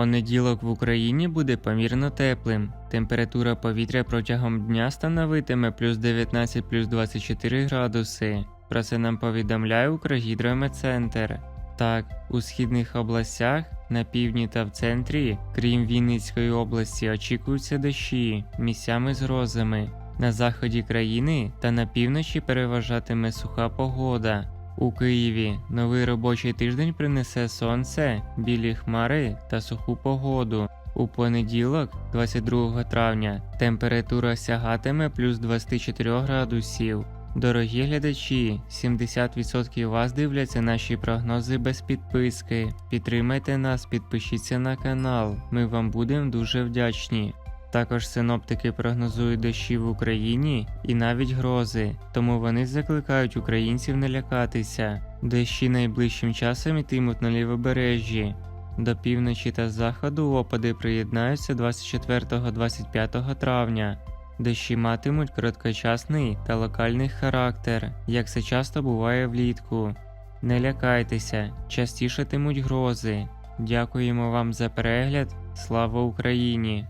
Понеділок в Україні буде помірно теплим. Температура повітря протягом дня становитиме плюс 19 плюс 24 градуси. Про це нам повідомляє Укргідрометцентр. Так, у східних областях, на півдні та в центрі, крім Вінницької області, очікуються дощі місцями з грозами. На заході країни та на півночі переважатиме суха погода. У Києві новий робочий тиждень принесе сонце, білі хмари та суху погоду. У понеділок, 22 травня, температура сягатиме плюс 24 градусів. Дорогі глядачі, 70% вас дивляться наші прогнози без підписки. Підтримайте нас, підпишіться на канал. Ми вам будемо дуже вдячні. Також синоптики прогнозують дощі в Україні і навіть грози, тому вони закликають українців не лякатися. Дощі найближчим часом йтимуть на лівобережжі. До півночі та заходу опади приєднаються 24-25 травня. Дощі матимуть короткочасний та локальний характер, як це часто буває влітку. Не лякайтеся, частішатимуть грози. Дякуємо вам за перегляд. Слава Україні!